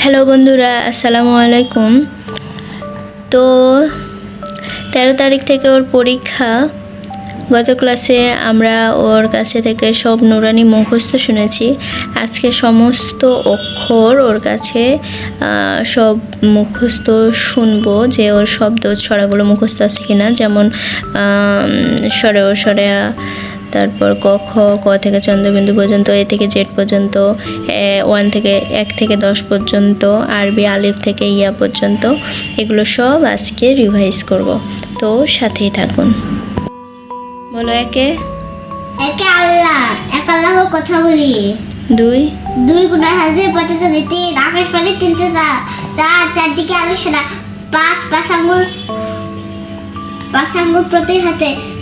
Hello বন্ধুরা, আসসালামু আলাইকুম। তো তেরো তারিখ থেকে ওর পরীক্ষা। গত ক্লাসে আমরা ওর কাছে থেকে সব নুরানি মুখস্থ শুনেছি। আজকে সমস্ত অক্ষর ওর কাছে সব মুখস্থ শুনব যে ওর শব্দ ছড়াগুলো মুখস্থ আছে কিনা। যেমন সরে ও সরেয়া তারপর ক খ ক থেকে চন্দ্রবিন্দু পর্যন্ত এ থেকে জেড পর্যন্ত ওয়ান থেকে এক থেকে দশ পর্যন্ত আরবি আলিফ থেকে ইয়া পর্যন্ত এগুলো সব আজকে রিভাইজ করব। তো সাথেই থাকুন। বলো একে। একে আল্লাহ এক আল্লাহ কথা বলি। দুই। দুই গুণার হাজার পঁচাশি তিন আকাশ পানি তিনটে চার চারদিকে আলোচনা পাঁচ পাঁচ আঙ্গুল পাঁচ আঙ্গুল প্রতি হাতে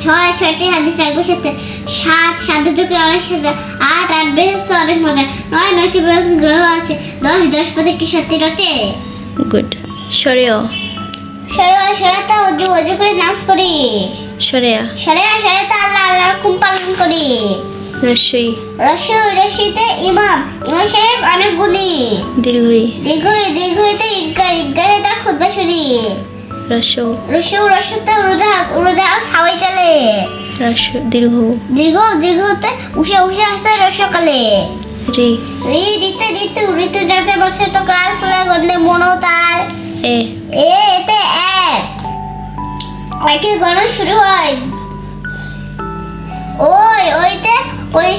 ছয় ছয়টি হাদিস রাখবে সাথে। সাত সাত দুটোকে অনেক সাজা। আট আট বেহস্ত অনেক মজা। নয় নয়টি গ্রহ আছে। দশ দশ পথে কি রচে গুড। সরেও। সরা সরাতে অজু অজু করে নাচ করি। সরেয়া। সরে সরাতে আল্লাহ আল্লাহর পালন করি। রশি রশিতে ইমাম। ইমাম সাহেব অনেক গুণী। দীর্ঘই। দীর্ঘ দীর্ঘতে ইজ্ঞা ইজ্ঞাহে তার খুদ্া শুনি রসু রসুতে উড়োজাহাজ হাওয়াই চলে। দীর্ঘ। দীর্ঘ দীর্ঘতে উষে উষে রসকালে। রে। রি দিতে দিতে ঋতু যাতে বছর তো কাল ফুলে গন্ধে মনো তার। এ। এ এতে এক। একে গণন শুরু হয়। ওই ওইতে ওই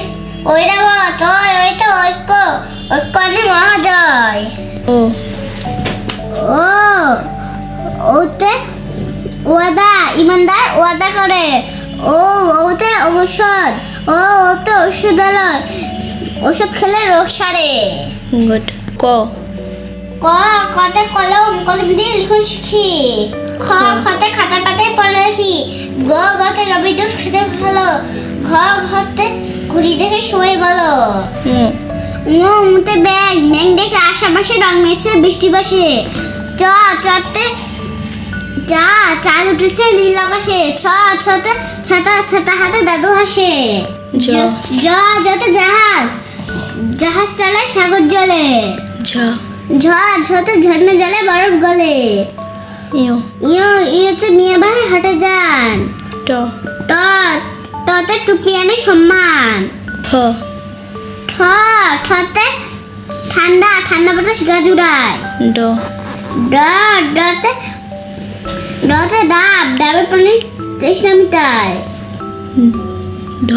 ওইরা মত ওই ওইটা ঐক্য ঐক্য মহাজয়। ও। ও। ওতে ওয়াদা ইমানদার ওয়াদা করে। ও ওতে ঔষধ ও ওতে ওষুধালয় ওষুধ খেলে রোগ সারে। গুড। ক? ক কতে কলম কলম দিয়ে লিখন শিখি। খ খতে খাতা পাতায় পড়া লিখি। গ গতে গভীর খেতে ভালো। ঘ ঘতে ঘুরি দেখে সময় বলো মুতে ব্যাং ব্যাং দেখে আশাপাশে রং মেছে বৃষ্টি বসে। চ চতে চা চাঁদ উঠেছে নীল আকাশে। ছ ছতে ছাতা ছাতা হাতে দাদু হাসে। জ। যতে জাহাজ জাহাজ চলে সাগর জলে। ঝ। ঝ ঝতে ঝর্ণা জলে বরফ গলে। ইয়। ইয়ো ইয়োতে মেয়ে ভাই হাটে যান। ট। ট টতে টুপি আনে সম্মান। ঠ। ঠ ঠতে ঠান্ডা ঠান্ডা বাতাস গা জুড়ায় ড। ড ডতে ডতে ডাব ডাবের পানি তৃষ্ণা মিটায় ঢ।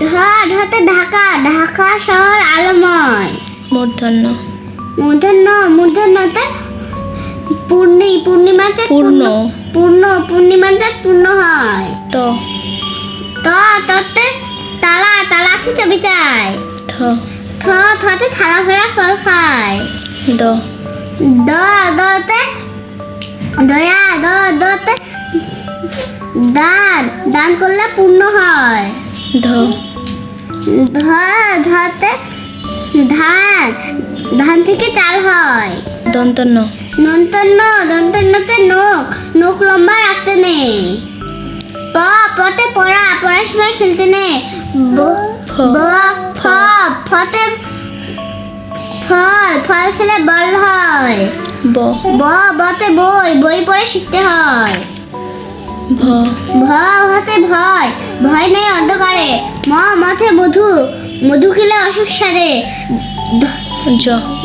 ঢ ঢতে ঢাকা ঢাকা শহর আলোময়। মূর্ধন্য মূর্ধন্য মূর্ধন্যতে পূর্ণি পূর্ণিমা চাঁদ পূর্ণ। পূর্ণ পূর্ণিমা চাঁদ পূর্ণ হয়। ত। ত ততে তালা তালা আছে চাবি চাই। থ থ থতে থালা ভরা ফল খায়। দ। দ দতে দয়া দ দতে দান দান করলে পূর্ণ হয়। ধ। ধ ধতে ধান ধান থেকে চাল হয়। দন্তন্য। নন্তন্ন দন্তন্নতে নোক নোক লম্বা রাখতে নেই। প পতে পড়া পড়ার সময় খেলতে নেই। ব ফ ফতে ফল ফল খেলে বল হয়। ব। ব বতে বই বই পড়ে শিখতে হয়। ভ। ভ হতে ভয় ভয় নেই অন্ধকারে। ম মথে মধু মধু খেলে অসুখ সারে। জ।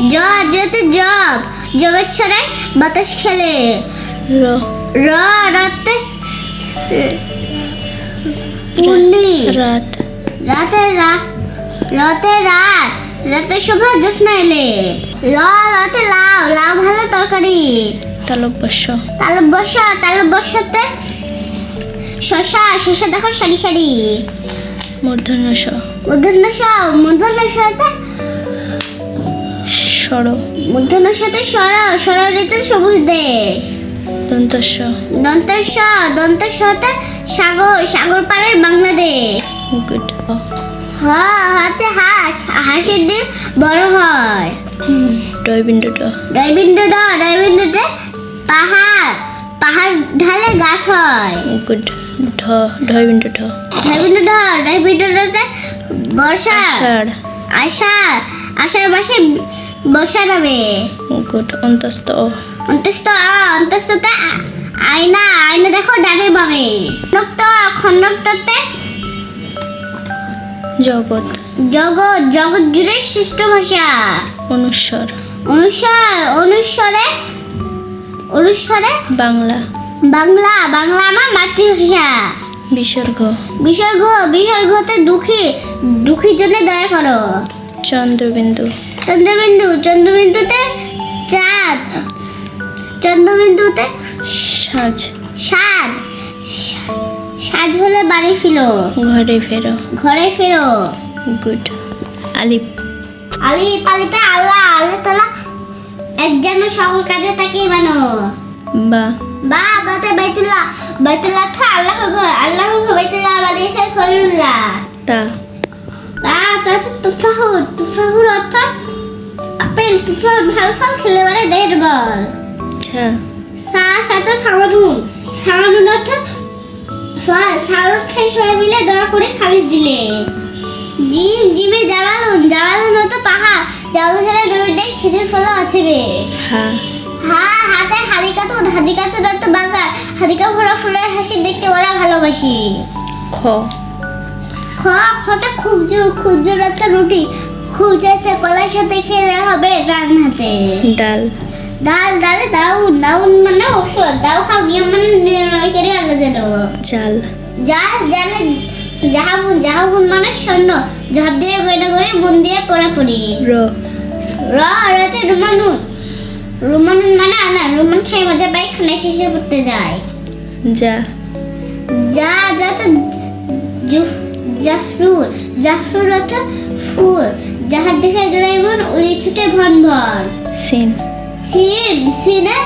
জ যেতে জব জবের ছড়ে বাতাস খেলে। র। র রাতে পূর্ণি রাত। রাতে রা রাতে রাত রাতে শোভা জ্যোৎস্না এলে। ল রাতে লাউ লাউ ভালো তরকারি। তালব্যস্য তালব বসা তালব বসাতে শশা শশা দেখো সারি সারি। মূর্ধন্য স মূর্ধন্য স মূর্ধন্য সাথে স্বর। মূর্ধন্য সাথে সর সর ঋতু সবুজ দেশ। স দন্তের সাথে সাগর সাগর পাড়ের বাংলাদেশ। গুড। হ হাতে হাঁস হাঁসের ডিম বড় হয়। ডয়বিন্দু ড ডয়বিন্দু ডয়বিন্দুতে পাহাড় পাহাড় ঢালে গাছ হয়। গুড ঢ ঢয়বিন্দু ঢ ডয়বিন্দু ড ডয়বিন্দুতে বর্ষা আষাঢ়। আষাঢ় আষাঢ় মাসে বর্ষা নামে। গুড অন্তস্থ। অ অন্তস্থ অন্তস্থতে আ- আয়না আয়না দেখো ডানে বামে। খন্ডক্ত খন্ডক্ততে জগৎ। জগৎ জগৎ জুড়ে শ্রেষ্ঠ ভাষা। অনুস্বর। অনুস্বর অনুস্বরে অনুস্বরে? বাংলা। বাংলা বাংলা আমার মাতৃভাষা। বিসর্গ। বিসর্গ বিসর্গতে দুঃখী দুঃখীর জন্য দয়া করো। চন্দ্রবিন্দু। চন্দ্রবিন্দু চন্দ্রবিন্দুতে চাঁদ। চন্দ্রবিন্দুতে সাজ। সাজ। সাজ হলে বাড়ি ফিরো। ঘরে ফেরো। ঘরে ফেরো। গুড। আলিপ আলি পালিপে আল্লাহ আল্লাহ তালা এক যেন সকল কাজে তাকে মানো বা। বা বাতে বাইতুল্লাহ বাইতুল্লাহ তো আল্লাহর ঘর আল্লাহর ঘর বাইতুল্লাহ বানিয়েছে খলিলুল্লাহ তা। তা তাতে তুফাহু তুফাহুর অর্থ আপেল তুফাহুর ভালো ফল খেলে মানে দেড় বল। ছা সা সাথে সামানুন সামানুন অর্থ সারুন খাই সবাই মিলে দয়া করে খালিজ দিলে। জিম জিমে জাওয়ালুন জাওয়ালুন অর্থ পাহাড়। ছেড়ে নদীর দেশ খেজুর ফলা আছে বে। হা হা হাতে হাদিকাতুন হাদিকাতুন অর্থ বাংলা হাদিকা ভরা ফুলের হাসি দেখতে ওরা ভালোবাসি। খ। খ খতে খুব জোর খুব জোর একটা রুটি। খুব চাইছে কলার সাথে খেলে হবে রান হাতে ডাল। ডাল ডালে দাউন দাউন মানে ওষুধ খাও নিয়ম মানে নির্ণয় করে আলাদা দেবো জাল। জাল জালে জাহাবুন জাহাবুন মানে সৈন্য ঝাঁপ দিয়ে গয়না করে বুন দিয়ে পড়াপড়ি র র রতে রুমানুন রুমানুন মানে আনা রুমান খাই মজা পাই খানা শেষে পড়তে যায়। যা। যা যা যাতে জাহরুর জাহরুর অর্থ ফুল যাহার দেখে জোড়াইমন উলি ছুটে ভন ভন। সিন। সিন সিনে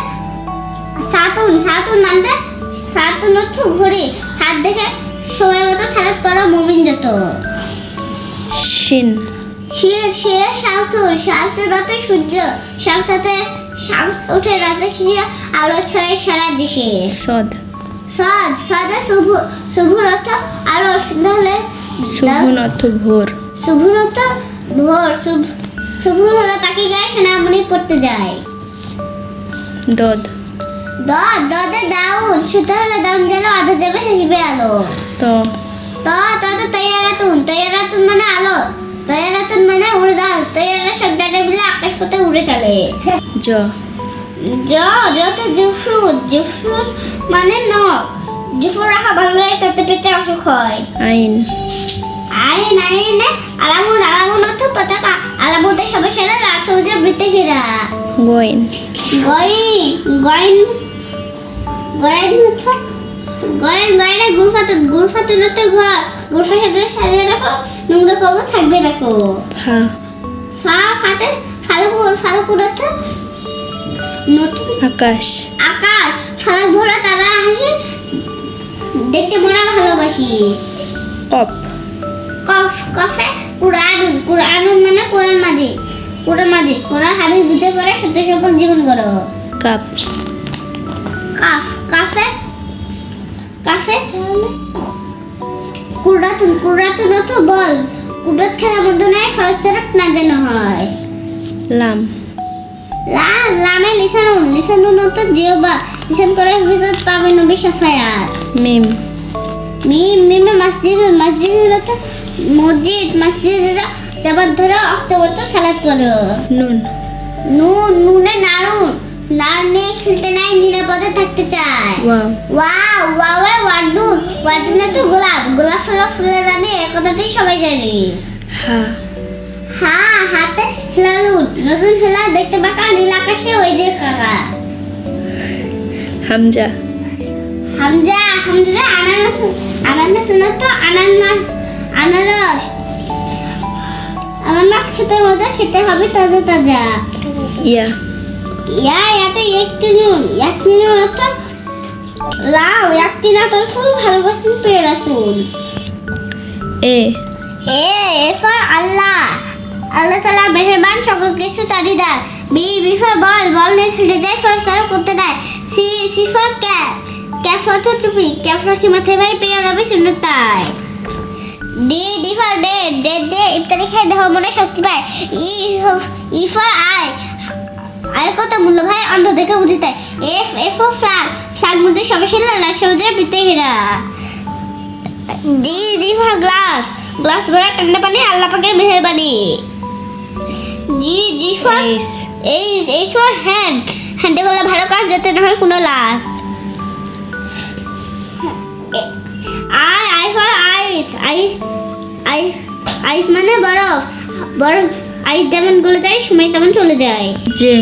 সাতুন সাতুন মানে সাতুন অর্থ ঘড়ি। সাত দেখে সময় মতো সালাদ করা মুমিন যত। শিন। শির শিরে শামসুর শামসুর রাতে সূর্য শামসাতে শামস ওঠে রাতে শিরে আলো ছড়ায় সারা দেশে। সদ। সদ সদে শুভ শুভর অর্থ আরও সুন্দর হলে শুভন ভোর। শুভর অর্থ ভোর শুভ শুভর হলে পাখি গায়ে সোনামণি পড়তে যায়। দদ। দ দদে দাউন সুতো হলে দাউন গেল আধা যাবে হেসবে আলো। ত? ত তত তৈয়ারাতুন তৈয়ারাতুন মানে নখ। জুফুর রাখা ভালো লাগে তাতে পেটে অসুখ হয়। আইন। আইন আইন। আলামুন আলামুন অর্থ পতাকা। আলামুদের সবাই সেরা লাল সবুজে বৃত্তে ঘেরা। গইন। গয়ন গয়ন গয়ন অর্থ গয়ন গয়নে গুরফাতুন গুরফাতুন অর্থ ঘর গুরফার সাথে সাজিয়ে রাখো নোংরা কবো থাকবে রাখো। ফা ফা ফাতে ফালকুর ফালকুর অর্থ নতুন আকাশ। আকাশ। ফালাক ভরা তারা হাসি দেখতে মনে ভালোবাসি। কপ কফ কফে কুরআনুন কুরআনুন মানে কোরআন মাজিদ। কোরআন মাজিদ। কোরআন হাদিস বুঝে পড়ে সত্য সফল জীবন গড়ো। কাপ। কাফ কাফে কাফে কুরাতুন কুরাতুন অর্থ বল। কুরাত খেলা মন্দ নয় খরচ তরফ না যেন হয়। লাম। লা লামে লিসানুন লিসানুন অর্থ জিওবা লিসান করে হিফাজত পাবে নবী সাফায়াত। মিম। মিম মিমে মসজিদুল মসজিদুল অর্থ মসজিদ মসজিদ জবান ধরে অক্টোবর তো সালাত পড়ো। নুন। নুন নুনে নারুন নার নিয়ে খেলতে নাই নিরাপদে থাকতে চায়। ওয়াও ওয়াও ওয়াওয়ে ওয়ার্ডুন তো গোলাপ। গোলাপ ফুল ফুলের রানী একথাতেই সবাই জানি। হা হা হাতে হেলালুন নতুন হেলা দেখতে পাকা নীল আকাশে ওই যে কাকা। হামজা। হামজা হামজা আনারস আনারস শুনো তো আনারস আনারস। আনারস খেতে মজা খেতে হবে তাজা তাজা। ইয়া। ইয়া একটি নুন অর্থ লাউ একটি না তোর ফুল ভালোবাসেন পেয়ে রাসুন এ। এ এফর আল্লাহ। আল্লাহ তালা মেহরবান সকল কিছু তারি দেয়। বি বিফর বল বল নিয়ে খেলতে যায় ফরজ তারা করতে দেয়। সি সিফর ক্যাফ ক্যাফ অর্থ চুপি ক্যাফ রাখি মাথায় ভাই পেয়ে রবি শূন্যতায়। D D for dead dead দিয়ে ইফতারি খেয়ে দেহ মনে শক্তি পায়। ই ই ফর আই আয় কত মূল্য ভাই? অন্ধ দেখে বুঝি তাই। এফ এফ ও ফ্ল্যাগ ফ্ল্যাগ মধ্যে ছিল লাল সবুজের পিতে ঘেরা। G G for glass glass ভরা ঠান্ডা পানি আল্লাহ পাকের মেহেরবানি। G G for H H for hand হ্যান্ডে করলে ভালো কাজ যাতে না হয় কোনো লাভ। I I for ice ice ice ice মানে বরফ। বরফ আইস যেমন গলে যায় সময় তেমন চলে যায়। জে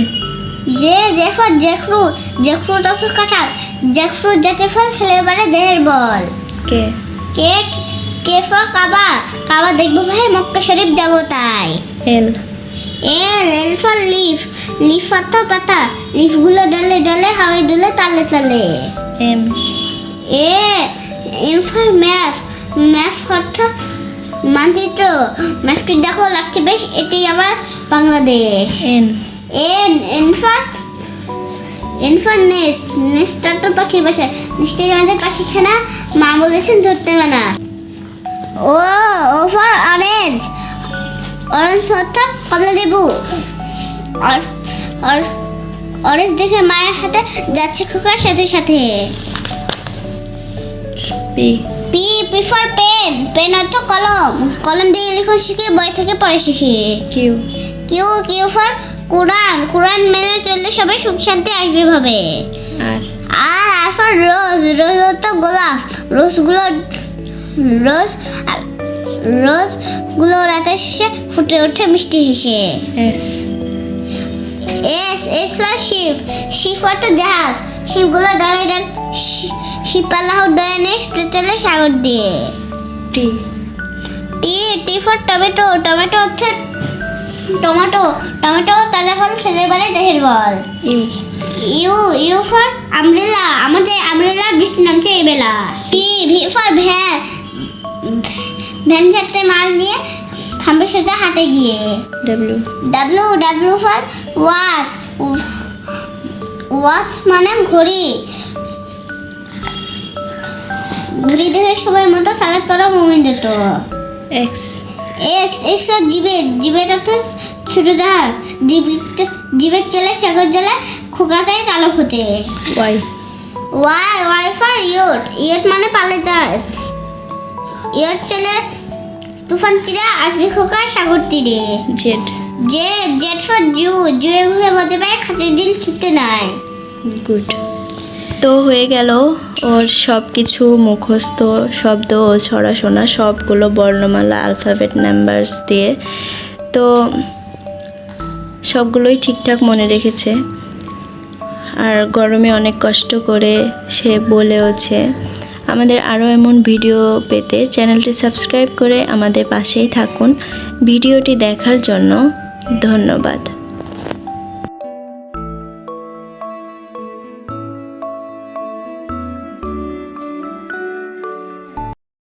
যে যে ফর জ্যাকফ্রুট জ্যাকফ্রুট অর্থ কাঁঠাল জ্যাকফ্রুট জাতীয় ফল খেলে পারে দেহের বল। কে? কেক কে ফর কাবা কাবা দেখব ভাই মক্কা শরীফ যাব তাই। L. L L for leaf leaf অর্থ পাতা লিফগুলো ডলে ডলে হাওয়াই দুলে তালে তালে। M. A M for map map অর্থ মানচিত্র। ম্যাপটি দেখো লাগছে বেশ এটি আবার Bangladesh. N. N N for N for nest. Nest তো পাখির বাসা। নিশ্চয়ই আমাদের পাখি ছানা মা বলেছেন ধরতে মানা ও ও অরেঞ্জ। অরেঞ্জ অর্থ কমলা লেবু। আর আর অরেঞ্জ দেখে মায়ের হাতে যাচ্ছে খোকার সাথে সাথে। P. P P for pen. Pen অর্থ কলম। কলম দিয়ে লিখন শিখি বই থেকে পড়ে শিখি Q. Q Q for Quran Quran মেনে চললে সবাই সুখ শান্তি আসবে ভাবে। আর আর আর রোজ রোজ তো গোলাপ। রোজগুলো রোজ রোজগুলো রাতের শেষে ফুটে ওঠে মিষ্টি হেসে। S S for ship ship অর্থ জাহাজ। শিবগুলো ডালে ডাল শিব আল্লাহ দয়ানে ছুটে চলে সাগর দিয়ে। T. T T for tomato tomato হচ্ছে টমেটো টমেটো তাজা ফল খেলে পারে দেহের বল। ইউ ইউ ফর আমব্রেলা আমাদের আমব্রেলা বৃষ্টি নামছে এই বেলা। V V for van. Van চারটে মাল নিয়ে থামবে সোজা হাটে গিয়ে। W W W for watch. Watch মানে ঘড়ি। ঘড়ি দেখে সময় মতো সালাদ পড়া মুমিন দিত। এক্স এক্স এক্স জিবের জিবের অর্থ ছোট জাহাজ। জিবের চলে সাগর জলে খোকা যায় চালক হতে। Y Y Y for yacht yacht মানে পালে জাহাজ। ইয়ট চলে তুফান চিরে আসবে খোকা সাগর তীরে। Z Z Z for zoo জুয়ে ঘুরে মজা পায় খাঁচের ডিল ছুটতে নাই। গুড তো হয়ে গেল। ওর সব কিছু মুখস্থ, শব্দ ও ছড়া শোনা সবগুলো বর্ণমালা আলফাবেট নাম্বারস দিয়ে। তো সবগুলোই ঠিকঠাক মনে রেখেছে। আর গরমে অনেক কষ্ট করে সে বলেওছে আমাদের আরও এমন ভিডিও পেতে চ্যানেলটি সাবস্ক্রাইব করে আমাদের পাশেই থাকুন। ভিডিওটি দেখার জন্য ধন্যবাদ।